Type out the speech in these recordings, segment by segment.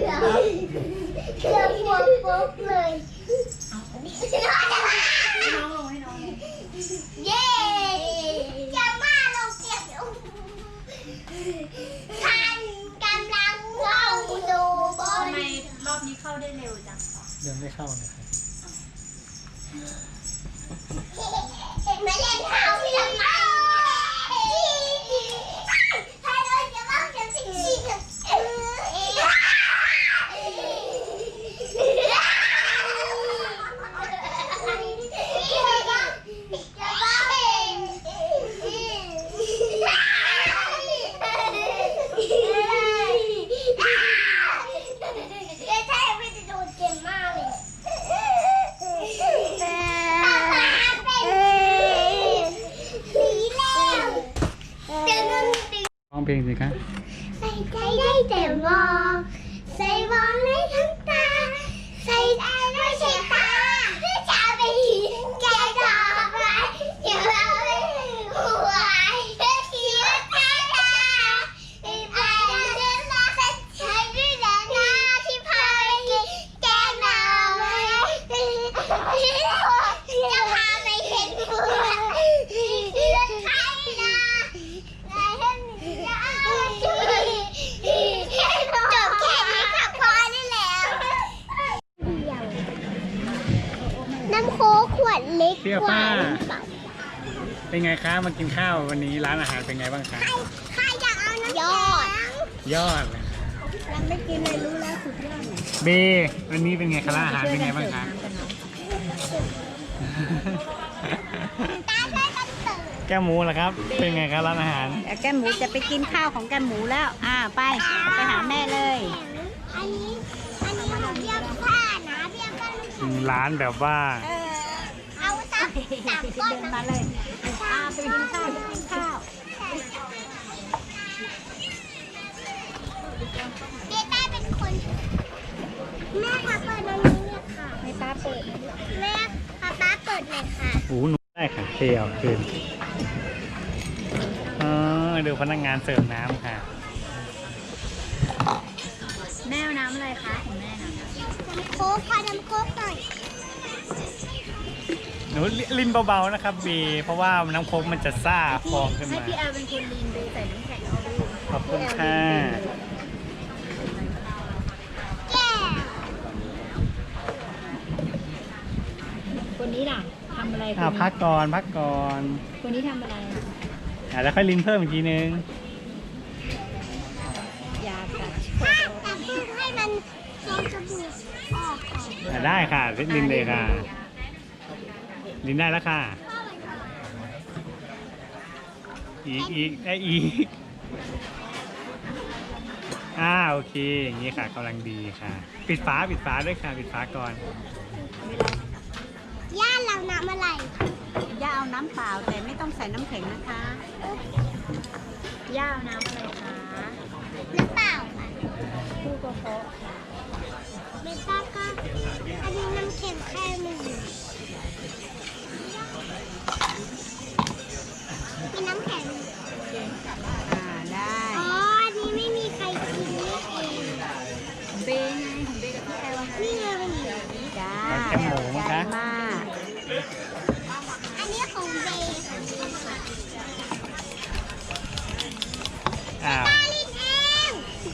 เกือบหัวปุ๊บเลยให้น้องลงให้น้องลงเย้จะมาลงเก็บทันกำลังเข้าดูบอทำลไมรอบนี้เข้าได้เร็วจังเดินไม่เข้านะครับมาเล่นเท้าพี่ทำไมให้เราจะมาจะสิ่งสิ่งจะบ้าเองแท้ไม่จะโดนเจ็บมากเลย ร้อ วดเล็กเปรี้ยวกว่าป้าหรือเปล่าเป็นไงคะมากินข้าววันนี้ร้านอาหารเป็นไงบ้างคะใครอยากเอาน้ำยอดยอดเลยยังไม่กินเลยรู้แล้วสุดยอดเลยเบวันนี้เป็นไงคะร้านอาหารเป็นไงบ้างคะตาช่วยกันเติมแก้วหมูเหรอครับ เป็นไงคะร้านอาหารเดี๋ยวแก้มหมูจะไปกินข้าวของแก้มหมูแล้ว อ่าไปไปหาแม่เลย อันนี้อันนี้หนูเรียกผ้านะเรียกกันอืมร้านแบบว่า เอาสักสามก้อนเดินมาเลยอาไปกินข้าวไปกินข้าวเบต้าเป็นคน แม่ค่ะเปิดอันนี้เลยค่ะให้ป้าเปิดแม่ป๊าป๊าเปิดเลยค่ะหูหนูได้ค่ะเที่ยวคืนอ๋อดูพนักงานเสิร์ฟน้ำค่ะ แม่เอาน้ำอะไรคะของแม่นะน้ำโค้กค่ะน้ำโค้กหน่อย หนูลินเบาๆนะครับบีเพราะว่าน้ำโค้กมันจะซ่าฟองขึ้นให้มา พี่แอลเป็นคนลีนไปใส่น้ำแข็งเอาดูขอบคุณค่ะแก้คนนี้ล่ะทำอะไรอ่าพักก่อนพักก่อนคนนี้ทำอะไร อ่าแล้วค่อยลินเพิ่มอีกทีนึงยากัดแต่เพิ่งให้มันฟองสบู่ออกก่อน อ่าได้ค่ะลินเลยค่ะ ลินได้แล้วค่ะ อีกอีกได้อีก อ่าโอเค อย่างนี้ค่ะกำลังดีค่ะ ปิดฝาปิดฝาด้วยค่ะ ปิดฝาก่อน ย่าเราน้ำอะไรย่าเอาน้ำเปล่าแต่ไม่ต้องใส่น้ำแข็งนะคะ ย่าเอาน้ำอะไรคะ น้ำเปล่าค่ะคู่กระเพาะเบต้าก็อันนี้น้ำแข็งแค่หนึ่ง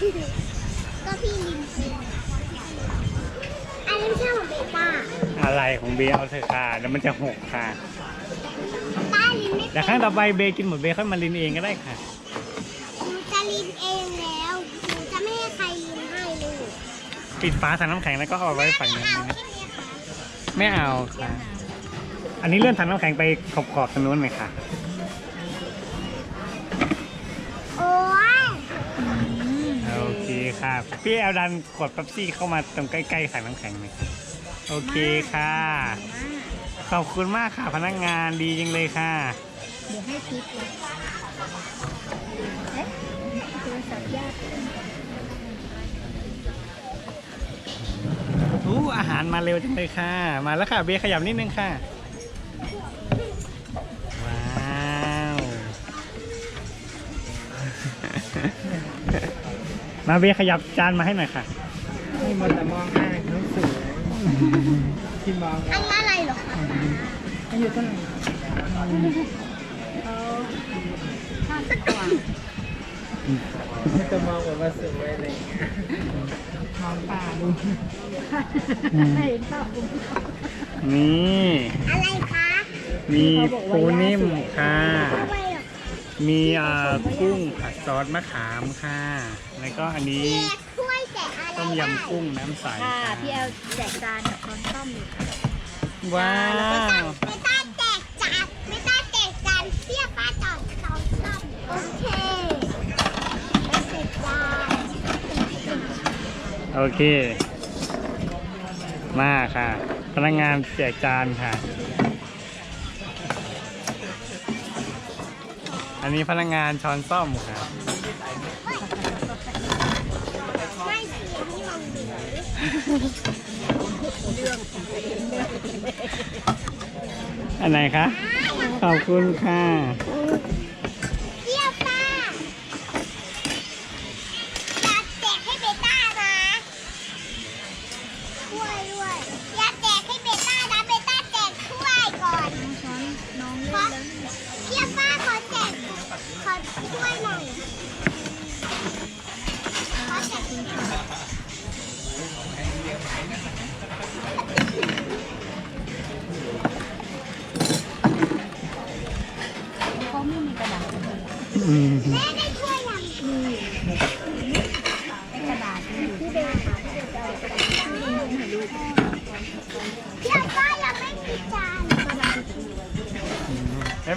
ก็พี่ลินเองอันนี้ไม่ใช่ของเบต้าอะไรของเบเอาเถอะค่ะเดี๋ยวมันจะหกค่ะป้าลินไม่แต่ครั้งต่อไปเบกินหมดเบค่อยมาลินเองก็ได้ค่ะ หนูจะลินเองแล้วหนูจะไม่ให้ใครลินให้เลยปิดฝาถังน้ำแข็งแล้วก็เอาไว้ฝั่งนั้นเอานะใช่ไหมคะไม่เอาค่ะ อันนี้เลื่อนถังน้ำแข็งไปขอบขอบๆทางนู้นไหมคะ พี่แอลดันกดป๊ปซี่เข้ามาตรงใกล้ๆถังน้ำแข็งเลยโอเคค่ะ ขอบคุณมากค่ะพนักงานดีจังเลยค่ะ เดี๋ยวให้ทิปเลยเอ๊ะโทรศัพท์ญาติอู้อาหารมาเร็วจังเลยค่ะ มาแล้วค่ะ เบียขยับนิดนึงค่ะ มาเบขยับจานมาให้หน่อยค่ะมันแต่มองหน้าเขาสวยที่มองอันนี้อะไรเหรอคะอายุเท่าไหร่ห้าสิบกว่ามันจะมองแบบว่าสวยอะไรอย่างเงี้ยมองตาดูเห็นเปล่าคุณนี่อะไรคะมีปูนิ่มค่ะทำไมเหรอมีเอ่อกุ้งผัดซอสมะขามค่ะ แล้วก็อันนี้แจกถ้วยแจกอะไรต้มได้ยำกุ้งน้ำใสค่ะค่ะ พี่แอลแจกจานกับช้อนส้อมอยู่ค่ะว้าว ไม่ต้องแจกจานไม่ต้องแจกจานเสียป้าจอดสองซ่อมโอเคไม่แจกจานโอเค มาค่ะ พนักงานแจกจานค่ะ อันนี้พนักงานช้อนซ่อมค่ะ อันไหนคะ ขอบคุณค่ะ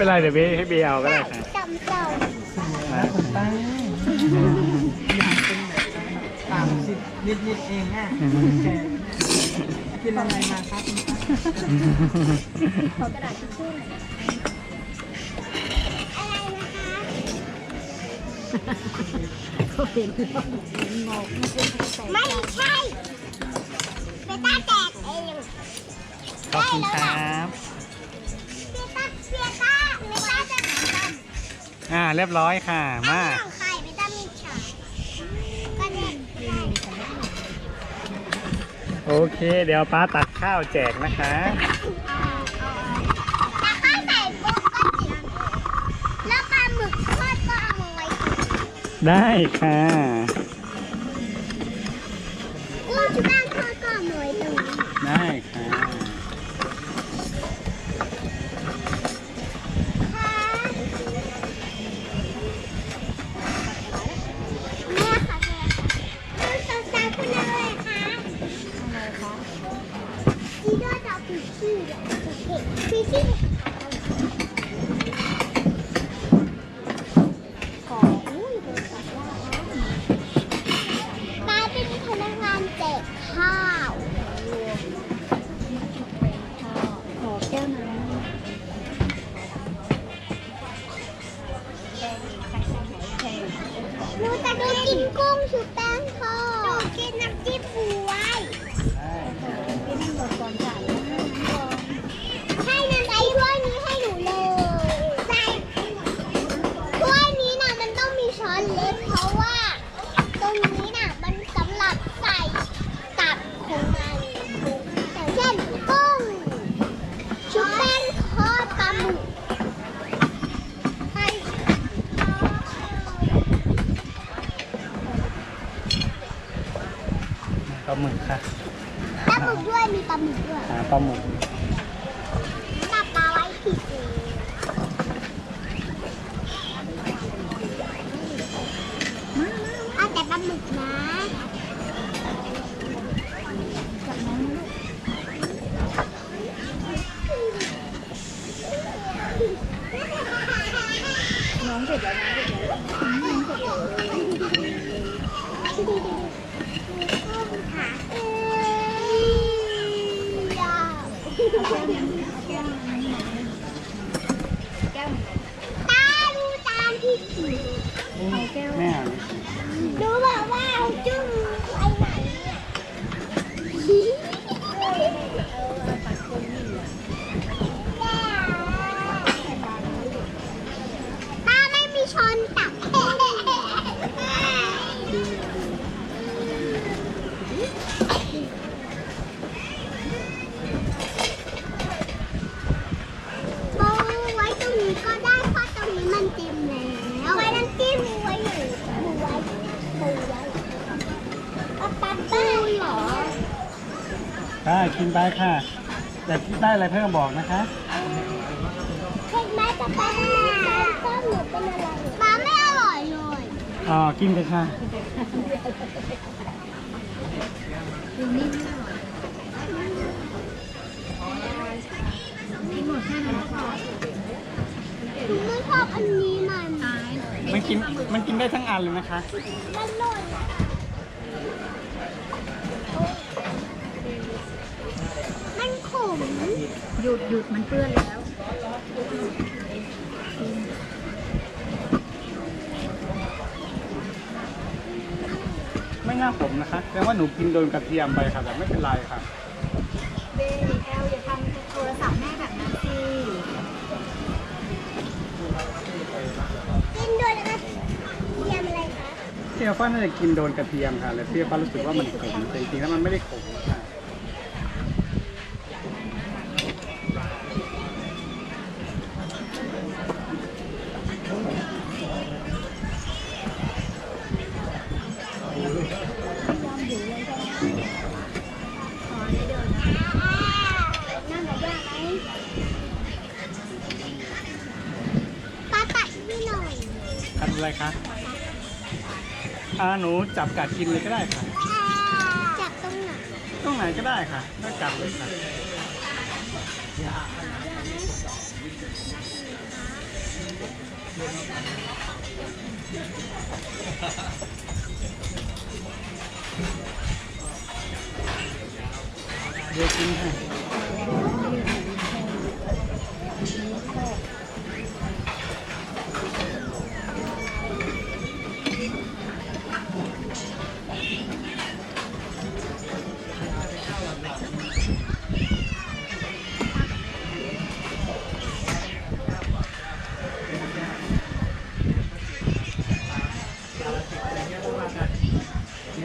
เป็นไรเดี๋ยวเบให้เบเอาก็ได้ค่ะจำเจ้าแล้วคนตั้งอยากเป็นแบบสามสิบนิดนิดๆเองอะแค่กินอะไรมาครับขอกระดาษทิชชู่หน่อยอะไรนะคะเขาเห็นแล้วเห็นงอกไม่ใส่ไม่ใช่เบต้าแจกเอง ขอบคุณครับ เบต้าเบต้าเบต้าจะทำ อ่าเรียบร้อยค่ะ อันมานี้ของใครเบต้ามีฉากก็เนี่ยใช่โอเค เดี๋ยวป้าตักข้าวแจกนะคะ แล้วก็ใส่กุ้งก็ติดแล้วปลาหมึกทอดก็เอามาไว้ได้ค่ะ หมึกนะ น้องเสร็จแล้วนะเสร็จแล้วน้องเสร็จแล้ว ค่ะเอ้ยยาว แก้วน้ำแก้วน้ำแก้ว ตาดูตามที่ขีด เอาแก้ว แม่ ดูแบบว่าเอาจุ้งไปไหนเนี่ยตาไม่มีช้อนตัก อ ได้กินไปค่ะ แต่คิดได้อะไรเพิ่มบอกนะคะเห็นไหมจะไปทำไมส้มหนูเป็นอะไรมาไม่อร่อยเลยอ๋อ กินกันค่ะ หนูไม่ชอบอันนี้มันมันกิน มันกินได้ทั้งอันเลยนะคะ มันหล่นมันขม หยุดหยุดมันเปื้อนแล้วไม่น่าผมนะคะแปลว่าหนูกินโดนกระเทียมไปค่ะแต่ไม่เป็นไรค่ะเบแอลอย่าทำโทรศัพท์แม่แบบนั้นสิกินด้วยนะคะเทียมอะไรคะเทียฟ้าน่าจะกินโดนกระเทียมค่ะแล้วเทียฟ้ารู้สึกว่ามันขมแต่จริงๆแล้วมันไม่ได้ขม จับกัดกินเลยก็ได้ค่ะ จับตรงไหนตรงไหนก็ได้ค่ะก็จับเลยค่ะเดี๋ยวกินค่ะ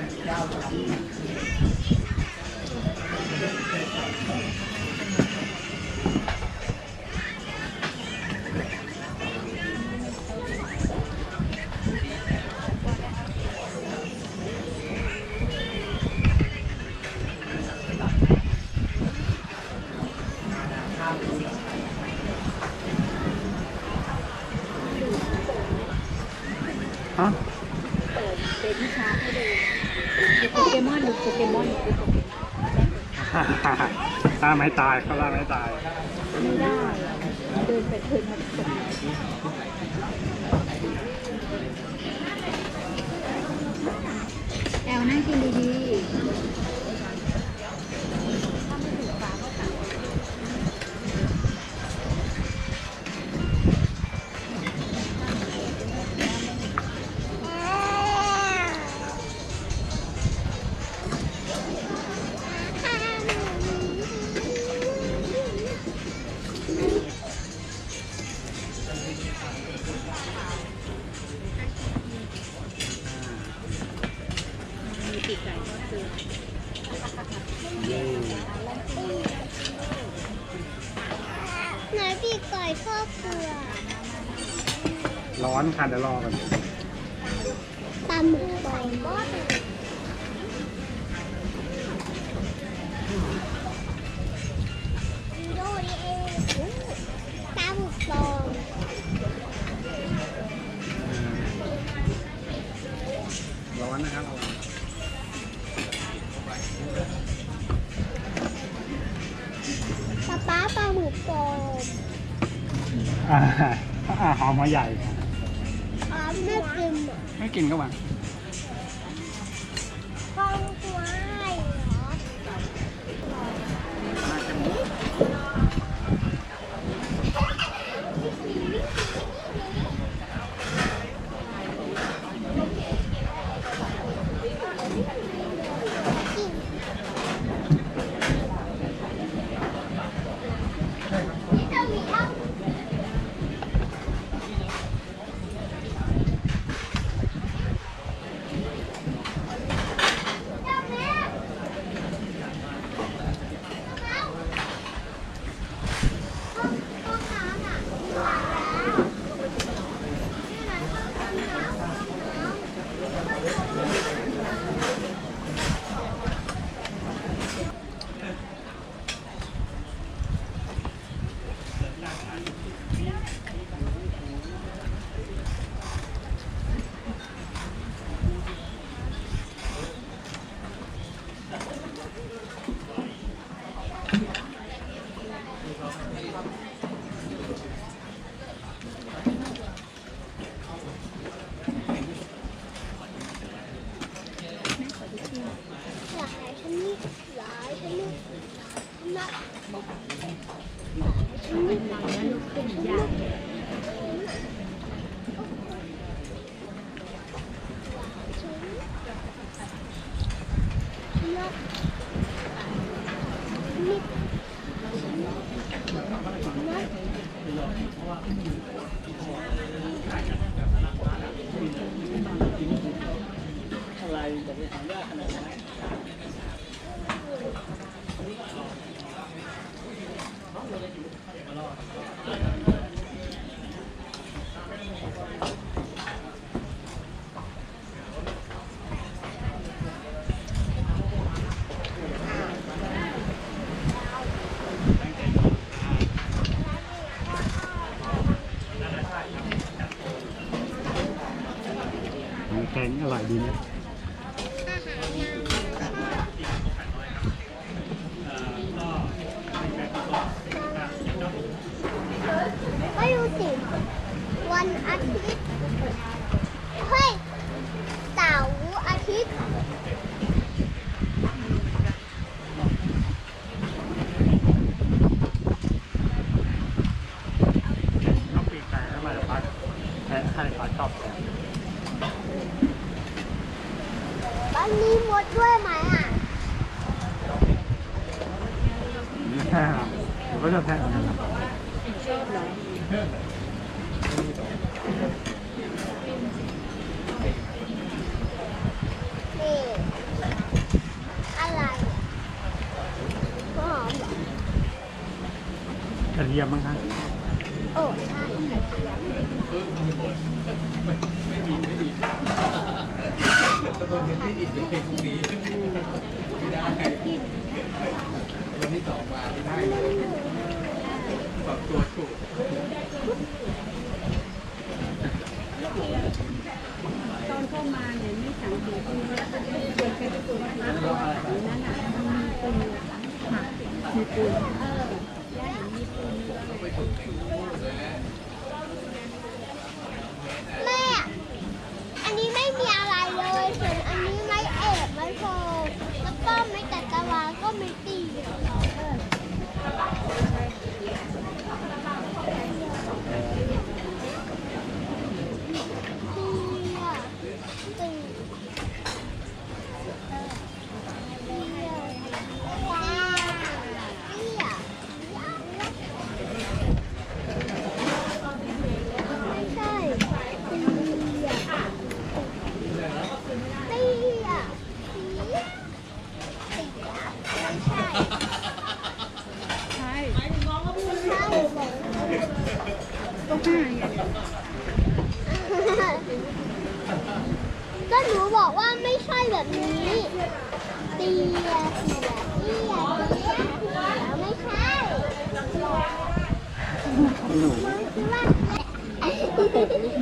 and Calvary. ตาไม่ตายเขาล่าไม่ตาย ไม่ได้ เดินไปเทินมาตกแอลนั่งกินดี ทอดเกลือร้อนค่ะเดี๋ยวรอกันปลาหมึกไก่ทอดดูดิเองปลาหมึกฟองร้อนนะครับป๊าป๊าปลาหมึกฟอง อ่าอ่าหอมหัวใหญ่ค่ะอ๋อไม่กินอะไม่กินก็มาฟองตัว 反正老娘就你家。 จะโดนเห็นที่อีกเดี๋คุณีไม่ได้วันนี้ต่อมาไม่ได้ปรับตัวถูกตอนเข้ามาเนี่ยไม่สังเกตคุณว่าจะได้เกิดรตัวนั้นนั่นนะมันมีปืนมีปืเออแล้วมีปื โฟมแล้วก็ไม่กัดตะวาก็มีตีเออตีอะตี ไม่ใช่ตีอะตีอะตีอะไม่ใช่ ใช่ ไม่ใช่บอก ก็ห้าอย่าง ก็หนูบอกว่าไม่ใช่แบบนี้ตีอะตีอะตีอะตีอะตีอะไม่ใช่มันคือว่า ไ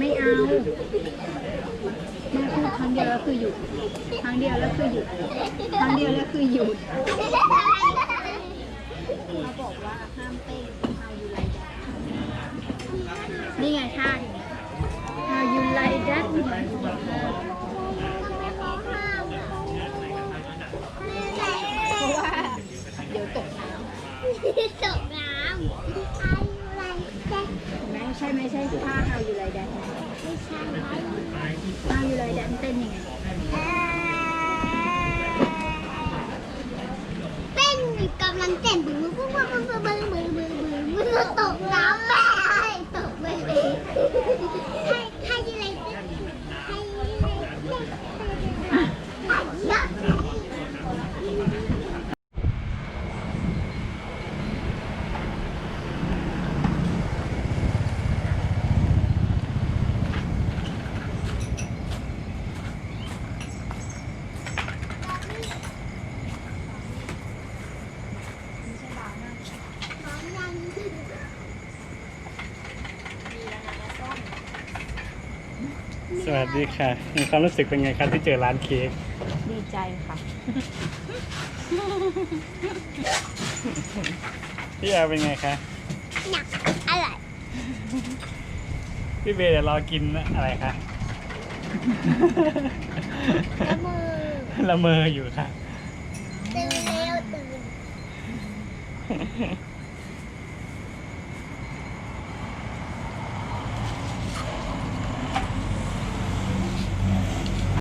ม่เอาแม่พูดครั้งเดียวแล้วคือหยุดครั้งเดียวแล้วคือหยุดครั้งเดียวแล้วคือหยุด happening. วัสดีค่ะ มีความรู้สึกเป็นไงครับที่เจอร้านเค้กดีใจค่ะ พี่แอลเป็นไงคะหนักอะไรพี่เบย์เดี๋ยวรอกินอะไรคะละมือละเมออยู่ค่ะ ตื่นเร็วตื่น